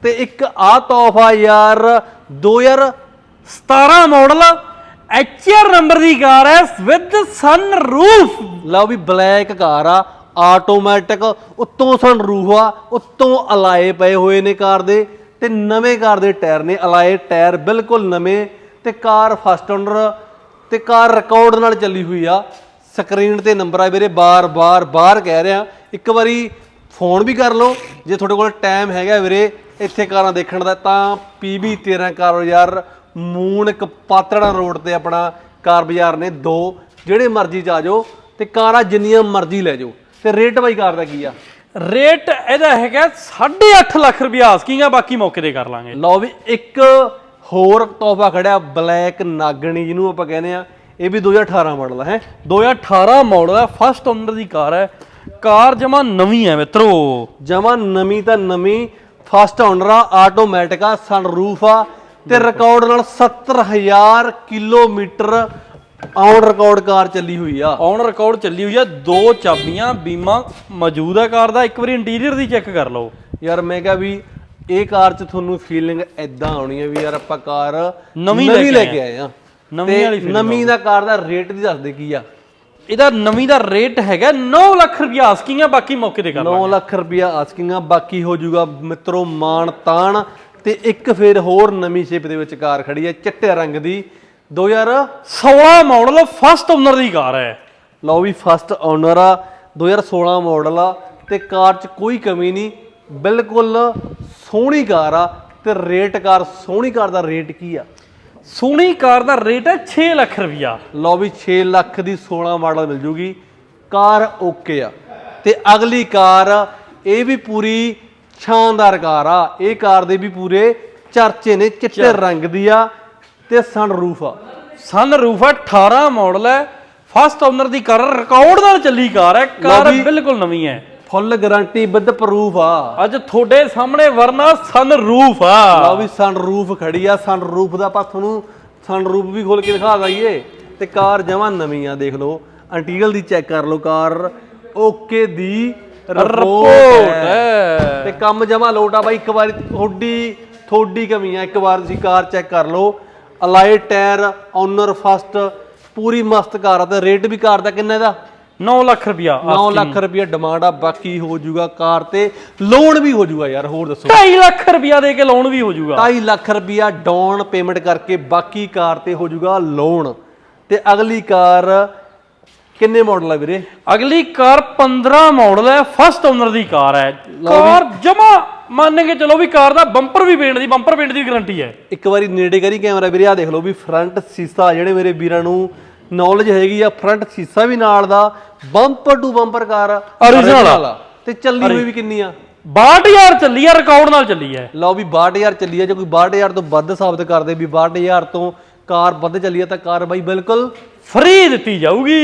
ਤੇ ਇੱਕ ਆ ਤੋਹਫਾ ਯਾਰ 2000 17 ਮਾਡਲ ਐਚਆਰ ਨੰਬਰ ਦੀ ਕਾਰ ਹੈ ਵਿਦ ਸਨ ਰੂਫ ਲਓ ਵੀ ਬਲੈਕ ਕਾਰ ਆ ਆਟੋਮੈਟਿਕ ਉੱਤੋਂ ਸਨ ਰੂਫ ਆ, ਉੱਤੋਂ ਅਲਾਏ ਪਏ ਹੋਏ ਨੇ ਕਾਰ ਦੇ ਤੇ ਨਵੇਂ ਕਾਰ ਦੇ ਟਾਇਰ ਨੇ ਅਲਾਏ ਟਾਇਰ ਬਿਲਕੁਲ ਨਵੇਂ ਤੇ ਕਾਰ ਫਸਟ ਓਨਰ ਤੇ ਕਾਰ ਰਿਕਾਰਡ ਨਾਲ ਚੱਲੀ ਹੋਈ ਆ। ਸਕਰੀਨ ਤੇ ਨੰਬਰ ਆ ਵੀਰੇ ਬਾਰ-ਬਾਰ ਬਾਹਰ ਕਹਿ ਰਿਹਾ। ਇੱਕ ਵਾਰੀ ਫੋਨ ਵੀ ਕਰ ਲਓ, ਜੇ ਤੁਹਾਡੇ ਕੋਲ ਟਾਈਮ ਹੈਗਾ ਵੀਰੇ, ਇੱਥੇ ਕਾਰਾਂ ਦੇਖਣ ਦਾ ਤਾਂ PB 13 ਕਾਰ ਯਾਰ ਮੂਨਕ ਪਾਤੜਾ ਰੋਡ ਤੇ ਆਪਣਾ ਕਾਰ ਬਾਜ਼ਾਰ ਨੇ ਦੋ ਜਿਹੜੇ ਮਰਜ਼ੀ ਚ ਆ ਜਾਓ ਤੇ ਕਾਰਾਂ ਜਿੰਨੀਆਂ ਮਰਜ਼ੀ ਲੈ ਜਾਓ। ਤੇ ਰੇਟ ਬਾਈ ਕਾਰ ਦਾ ਕੀ ਆ? ਰੇਟ ਇਹਦਾ ਹੈਗਾ 8.5 ਲੱਖ ਰੁਪਏ ਆਸਕਿੰਗ ਆ ਬਾਕੀ ਮੌਕੇ ਤੇ ਕਰ ਲਾਂਗੇ। ਲਓ ਵੀ ਇੱਕ ਹੋਰ ਤੋਹਫਾ ਖੜਿਆ ਬਲੈਕ ਨਾਗਣੀ ਜਿਹਨੂੰ ਆਪਾਂ ਕਹਿੰਦੇ ਆ। ਇਹ ਵੀ 2018 ਮਾਡਲ ਹੈ? 2018 ਮਾਡਲ ਹੈ ਫਸਟ ਓਨਰ ਦੀ ਕਾਰ ਹੈ। ਕਾਰ ਜਮਾ ਨਵੀਂ ਹੈ ਮਿੱਤਰੋ। ਜਮਾ ਨਵੀਂ ਤਾਂ ਨਵੀਂ ਫਸਟ ਓਨਰ ਆ ਆਟੋਮੈਟਿਕ ਆ ਸਨਰੂਫ ਆ। ਤੇ ਰਿਕਾਰਡ ਨਾਲ 70000 ਕਿਲੋਮੀਟਰ ਔਨ ਰਿਕਾਰਡ ਕਾਰ ਚੱਲੀ ਹੋਈ ਆ। ਔਨ ਰਿਕਾਰਡ ਚੱਲੀ ਹੋਈ ਆ ਦੋ ਚਾਬੀਆਂ ਬੀਮਾ ਮੌਜੂਦ ਆ ਕਾਰ ਦਾ। ਇੱਕ ਵਾਰੀ ਇੰਟੀਰੀਅਰ ਦੀ ਚੈੱਕ ਕਰ ਲਓ। ਯਾਰ ਮੈਂ ਕਿਹਾ ਵੀ ਇਹ ਕਾਰ 'ਚ ਤੁਹਾਨੂੰ ਫੀਲਿੰਗ ਐਦਾਂ ਆਉਣੀ ਹੈ ਵੀ ਯਾਰ ਆਪਾਂ ਕਾਰ ਨਵੀਂ ਲੈ ਕੇ ਆਏ ਆ। ਨਵੀਂ ਵਾਲੀ feeling ਨਵੀਂ ਦਾ ਕਾਰ ਦਾ ਰੇਟ ਦੀ ਦੱਸਦੇ ਕੀ ਆ। ਇਹਦਾ ਨਵੀਂ ਦਾ ਰੇਟ ਹੈਗਾ 9 ਲੱਖ ਰੁਪਇਆ ਆਸਕੀਆਂ ਬਾਕੀ ਮੌਕੇ ਤੇ ਕਰ 9 ਲੱਖ ਰੁਪਿਆ ਆਸਕਿੰਗ ਆ ਬਾਕੀ ਹੋ ਜਾਊਗਾ ਮਿੱਤਰੋ ਮਾਨ ਤਾਨ ਤੇ ਇੱਕ ਫੇਰ ਹੋਰ ਨਵੀਂ ਸ਼ੇਪ ਦੇ ਵਿੱਚ ਕਾਰ ਖੜੀ ਹੈ ਚਿੱਟੇ ਰੰਗ ਦੀ। 2000 16 ਮਾਡਲ ਫਸਟ ਓਨਰ ਦੀ ਕਾਰ ਹੈ। ਲਓ ਵੀ ਫਸਟ ਓਨਰ ਆ 2016 ਮਾਡਲ ਆ ਤੇ ਕਾਰ 'ਚ ਕੋਈ ਕਮੀ ਨਹੀਂ ਬਿਲਕੁਲ ਸੋਹਣੀ ਕਾਰ ਆ ਤੇ ਰੇਟ ਕਾਰ ਸੋਹਣੀ ਕਾਰ ਦਾ ਰੇਟ ਕੀ ਆ? ਸੋਹਣੀ ਕਾਰ ਦਾ ਰੇਟ ਹੈ 6 ਲੱਖ ਰੁਪਇਆ ਲਓ ਵੀ 6 ਲੱਖ ਦੀ 16 ਮਾਡਲ ਮਿਲ ਜੂਗੀ। ਕਾਰ ਓਕੇ ਆ। ਤੇ ਅਗਲੀ ਕਾਰ ਇਹ ਵੀ ਪੂਰੀ ਸ਼ਾਨਦਾਰ ਕਾਰ ਆ। ਇਹ ਕਾਰ ਦੇ ਵੀ ਪੂਰੇ ਚਰਚੇ ਨੇ ਚਿੱਟੇ ਰੰਗ ਦੀ ਆ ਤੇ ਸਨਰੂਫ ਆ। ਸਨ ਰੂਫ 18 ਮਾਡਲ ਹੈ ਫਸਟ ਓਨਰ ਦੀ ਕਾਰ ਰਿਕਾਰਡ ਨਾਲ ਚੱਲੀ ਕਾਰ ਹੈ ਕਾਰ ਬਿਲਕੁਲ ਨਵੀਂ ਹੈ ਫੁੱਲ ਗਾਰੰਟੀ ਵਿਦ ਪ੍ਰੂਫ ਆ। ਅੱਜ ਤੁਹਾਡੇ ਸਾਹਮਣੇ ਵਰਨਾ ਸਨ ਰੂਫ ਆ। ਲਓ ਵੀ ਸਨਰੂਫ ਖੜੀ ਆ। ਸਨਰੂਫ ਦਾ ਆਪਾਂ ਤੁਹਾਨੂੰ ਸਨਰੂਫ ਵੀ ਖੋਲ ਕੇ ਦਿਖਾ ਦਈਏ। ਤੇ ਕਾਰ ਜਮਾਂ ਨਵੀਂ ਆ ਦੇਖ ਲਓ। ਇੰਟੀਰੀਅਰ ਦੀ ਚੈੱਕ ਕਰ ਲਓ ਕਾਰ। ਓਕੇ ਦੀ ਰਿਪੋਰਟ ਹੈ। ਤੇ ਕੰਮ ਜਮਾ ਲੋਟ ਆ ਬਾਈ ਇੱਕ ਵਾਰੀ ਥੋੜੀ ਥੋੜੀ ਕਮੀ ਆ ਇੱਕ ਵਾਰ ਤੁਸੀਂ ਕਾਰ ਚੈੱਕ ਕਰ ਲਓ। ਅਲਾਈ ਟਾਇਰ ਓਨਰ ਫਸਟ ਪੂਰੀ ਮਸਤ ਕਾਰ ਆ ਤੇ ਰੇਟ ਵੀ ਕਾਰ ਦਾ ਕਿੰਨਾ ਇਹਦਾ? 9 ਲੱਖ ਰੁਪਇਆ 9 ਲੱਖ ਰੁਪਏ ਡਿਮਾਂਡ ਆ ਬਾਕੀ ਹੋ ਜਾਊਗਾ ਕਾਰ ਤੇ। ਲੋਨ ਵੀ ਹੋ ਜਾਊਗਾ ਯਾਰ ਹੋਰ ਦੱਸੋ। 2.5 ਲੱਖ ਰੁਪਇਆ ਦੇ ਕੇ ਲੋਨ ਵੀ ਹੋ ਜਾਊਗਾ। 2.5 ਲੱਖ ਰੁਪਿਆ ਡਾਊਨ ਪੇਮੈਂਟ ਕਰਕੇ ਬਾਕੀ ਕਾਰ ਤੇ ਹੋ ਜਾਊਗਾ ਲੋਨ ਤੇ ਅਗਲੀ ਕਾਰ ਕਿੰਨੇ ਮਾਡਲ ਆ ਵੀਰੇ? ਅਗਲੀ ਕਾਰ 15 ਮਾਡਲ ਹੈ ਫਸਟ ਓਨਰ ਦੀ ਕਾਰ ਹੈ। ਕਾਰ ਜਮਾ ਮੰਨ ਕੇ ਚਲੋ ਵੀ ਕਾਰ ਦਾ ਬੰਪਰ ਵੀ ਪੇਂਟ ਦੀ ਬੰਪਰ ਪੇਂਟ ਦੀ ਗਾਰੰਟੀ ਹੈ। ਇੱਕ ਵਾਰੀ ਨੇੜੇ ਕਰੀ ਕੈਮਰਾ ਵੀਰੇ ਆ ਦੇਖ ਲਓ ਵੀ ਫਰੰਟ ਸੀਸਾ ਜਿਹੜੇ ਮੇਰੇ ਵੀਰਾਂ ਨੂੰ ਨੌਲੇਜ ਹੈਗੀ ਆ ਫਰੰਟ ਸੀਸਾ ਵੀ ਨਾਲ ਦਾ ਬੰਪਰ ਟੂ ਬੰਪਰ ਕਾਰ ਆ। original ਤੇ ਚੱਲੀ ਹੋਈ ਵੀ ਕਿੰਨੀ ਆ? 62000 ਚੱਲੀ ਹੈ ਰਿਕਾਰਡ ਨਾਲ ਚੱਲੀ ਹੈ। ਲਓ ਵੀ 62000 ਚੱਲੀ ਆ ਜੇ ਕੋਈ 62000 ਤੋਂ ਵੱਧ ਸਾਬਤ ਕਰਦੇ ਵੀ 62000 ਤੋਂ ਕਾਰ ਵੱਧ ਚੱਲੀ ਆ ਤਾਂ ਕਾਰ ਬਾਈ ਬਿਲਕੁਲ ਫ੍ਰੀ ਦਿੱਤੀ ਜਾਊਗੀ।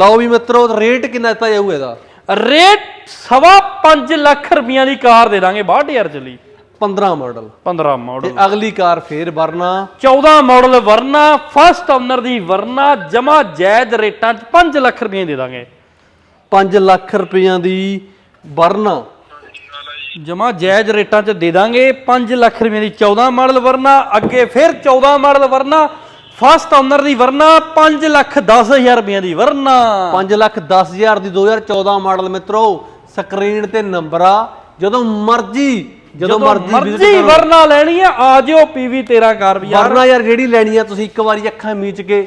ਲਓ ਵੀ ਮਿੱਤਰੋ ਰੇਟ ਕਿੰਨਾ ਦਿੱਤਾ ਜਾਊਗਾ ਇਹਦਾ? ਰੇਟ ਸਵਾ 5 ਲੱਖ ਰੁਪਈਆਂ ਦੀ ਕਾਰ ਦੇ ਦਾਂਗੇ 62000 ਚੱਲੀ। 15 ਮਾਡਲ। 15 ਤੇ ਮਾਡਲ ਅਗਲੀ ਕਾਰ ਫੇਰ Verna. 14 model Verna first owner ਦੀ ਵਰਨਾ ਜਮਾ ਜਾਇਜ਼ ਰੇਟਾਂ 'ਚ 5 ਲੱਖ ਰੁਪਏ ਦੇ ਦਾਂਗੇ। 5 ਲੱਖ ਰੁਪਈਆਂ ਦੀ ਵਰਨਾ। ਜਮਾ ਜਾਇਜ਼ ਰੇਟਾਂ 'ਚ ਦੇ ਦਾਂਗੇ। 5 ਲੱਖ ਰੁਪਏ ਦੀ 14 ਮਾਡਲ ਵਰਨਾ ਅੱਗੇ ਫਿਰ 14 ਮਾਡਲ ਵਰਨਾ ਫਸਟ ਓਨਰ ਦੀ ਵਰਨਾ 5 ਲੱਖ 10000 ਰੁਪਏ ਦੀ ਵਰਨਾ। 5 ਲੱਖ 10000 ਦੀ 2014 ਮਾਡਲ ਮਿੱਤਰੋ ਸਕਰੀਨ ਤੇ ਨੰਬਰ ਆ। ਜਦੋਂ ਮਰਜ਼ੀ ਜਦੋਂ ਮਰਜ਼ੀ। ਵਰਨਾ ਲੈਣੀ ਆ ਆ ਜਿਓ ਪੀਵੀ 13 ਕਾਰ ਵੀ ਯਾਰ। ਵਰਨਾ ਯਾਰ ਜਿਹੜੀ ਲੈਣੀ ਆ? ਤੁਸੀਂ ਇੱਕ ਵਾਰੀ ਅੱਖਾਂ ਮੀਚ ਕੇ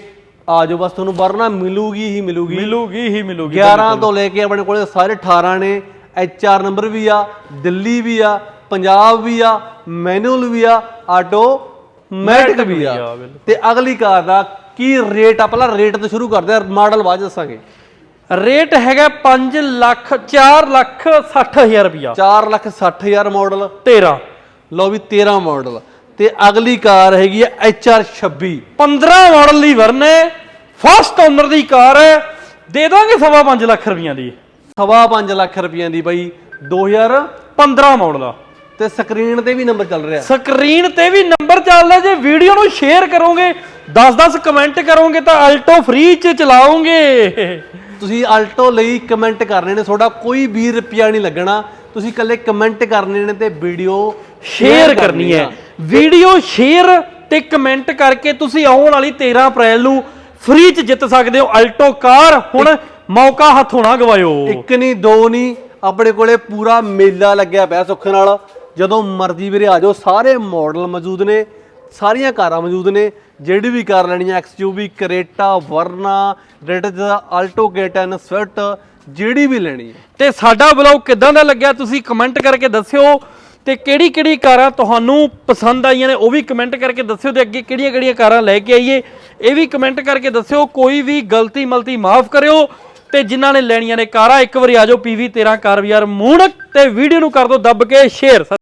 ਆ ਜਾਓ ਬਸ ਤੁਹਾਨੂੰ ਵਰਨਾ ਮਿਲੂਗੀ ਹੀ ਮਿਲੂਗੀ। ਮਿਲੂਗੀ ਹੀ ਮਿਲੂਗੀ 11 ਤੋਂ ਲੈ ਕੇ ਆਪਣੇ ਕੋਲੇ ਸਾਰੇ 18 ਨੇ। ਐਚ ਆਰ ਨੰਬਰ ਵੀ ਆ ਦਿੱਲੀ ਵੀ ਆ ਪੰਜਾਬ ਵੀ ਆ ਮੈਨੂਅਲ ਵੀ ਆ ਆਟੋ ਮੈਟਿਕ ਵੀ ਆ। ਤੇ ਅਗਲੀ ਕਾਰ ਦਾ ਕੀ ਰੇਟ ਆ? ਪਹਿਲਾਂ ਰੇਟ ਤੋਂ ਸ਼ੁਰੂ ਕਰਦੇ ਆ ਮਾਡਲ ਬਾਅਦ ਦੱਸਾਂਗੇ। ਰੇਟ ਹੈਗਾ 5 ਲੱਖ 4 ਲੱਖ 60000 ਰੁਪਿਆ 4 ਲੱਖ 60 ਹਜ਼ਾਰ ਮਾਡਲ 13 ਲਓ ਵੀ 13 ਮਾਡਲ ਤੇ ਅਗਲੀ ਕਾਰ ਹੈਗੀ ਆ ਐਚ ਆਰ 26 15 ਮਾਡਲ ਦੀ ਵਰਨੇ ਫਸਟ ਓਨਰ ਦੀ ਕਾਰ ਹੈ। ਦੇ ਦਾਂਗੇ ਸਵਾ 5 ਲੱਖ ਰੁਪਈਆਂ ਦੀ। ਸਵਾ 5 ਲੱਖ ਰੁਪਈਆਂ ਦੀ ਬਾਈ 2000 15 ਮਾਡਲ ਆ। ਤੇ ਸਕਰੀਨ ਤੇ ਵੀ ਨੰਬਰ ਚੱਲ ਰਿਹਾ। ਸਕਰੀਨ ਤੇ ਵੀ ਨੰਬਰ ਚੱਲਦਾ ਜੇ ਵੀਡੀਓ ਨੂੰ ਸ਼ੇਅਰ ਕਰੋਗੇ 10-10 ਕਮੈਂਟ ਕਰੋਗੇ ਤਾਂ ਅਲਟੋ ਫ੍ਰੀ ਚ ਚਲਾਉਂਗੇ ਤੁਸੀਂ ਆਲਟੋ ਲਈ ਕਮੈਂਟ ਕਰਨੇ ਨੇ ਤੁਹਾਡਾ ਕੋਈ 20 ਰੁਪਿਆ ਨਹੀਂ ਲੱਗਣਾ। ਤੁਸੀਂ ਇਕੱਲੇ ਕਮੈਂਟ ਕਰਨੇ ਨੇ ਤੇ ਵੀਡੀਓ ਸ਼ੇਅਰ ਕਰਨੀ ਹੈ। ਵੀਡੀਓ ਸ਼ੇਅਰ ਤੇ ਕਮੈਂਟ ਕਰਕੇ ਤੁਸੀਂ ਆਉਣ ਵਾਲੀ 13 ਅਪ੍ਰੈਲ ਨੂੰ ਫ੍ਰੀ ਚ ਜਿੱਤ ਸਕਦੇ ਹੋ ਅਲਟੋ ਕਾਰ। ਹੁਣ ਮੌਕਾ ਹੱਥੋਂ ਨਾ ਗਵਾਇਓ। ਇੱਕ ਨਹੀਂ ਦੋ ਨਹੀਂ ਆਪਣੇ ਕੋਲੇ ਪੂਰਾ ਮੇਲਾ ਲੱਗਿਆ ਪਿਆ ਸੁੱਖ ਨਾਲ। ਜਦੋਂ ਮਰਜ਼ੀ ਵੀਰੇ ਆ ਜਾਓ ਸਾਰੇ ਮਾਡਲ ਮੌਜੂਦ ਨੇ ਸਾਰੀਆਂ ਕਾਰਾਂ ਮੌਜੂਦ ਨੇ ਜਿਹੜੀ ਵੀ ਕਾਰ ਲੈਣੀ ਹੈ XUV Creta Verna Ritz Alto ਕੇਟਨ Swift ਜਿਹੜੀ ਵੀ ਲੈਣੀ ਹੈ ਤੇ ਸਾਡਾ ਬਲੌਗ ਕਿਦਾਂ ਦਾ ਲੱਗਿਆ ਤੁਸੀਂ ਕਮੈਂਟ ਕਰਕੇ ਦੱਸਿਓ। ਤੇ ਕਿਹੜੀ ਕਿਹੜੀ ਕਾਰਾਂ ਤੁਹਾਨੂੰ ਪਸੰਦ ਆਈਆਂ ਨੇ ਉਹ ਵੀ ਕਮੈਂਟ ਕਰਕੇ ਦੱਸਿਓ ਤੇ ਅੱਗੇ ਕਿਹੜੀਆਂ ਕਿਹੜੀਆਂ ਕਾਰਾਂ ਲੈ ਕੇ ਆਈਏ। ਇਹ ਵੀ ਕਮੈਂਟ ਕਰਕੇ ਦੱਸਿਓ ਕੋਈ ਵੀ ਗਲਤੀ ਮਲਤੀ ਮਾਫ ਕਰਿਓ। ਤੇ ਜਿਨ੍ਹਾਂ ਨੇ ਲੈਣੀਆਂ ਨੇ ਕਾਰਾਂ, ਇੱਕ ਵਾਰੀ ਆਜੋ ਪੀਵੀ 13 ਕਾਰ ਵੀ ਮੂਣਕ ਤੇ ਵੀਡੀਓ ਨੂੰ ਕਰ ਦਿਓ ਦੱਬ ਕੇ ਸ਼ੇਅਰ।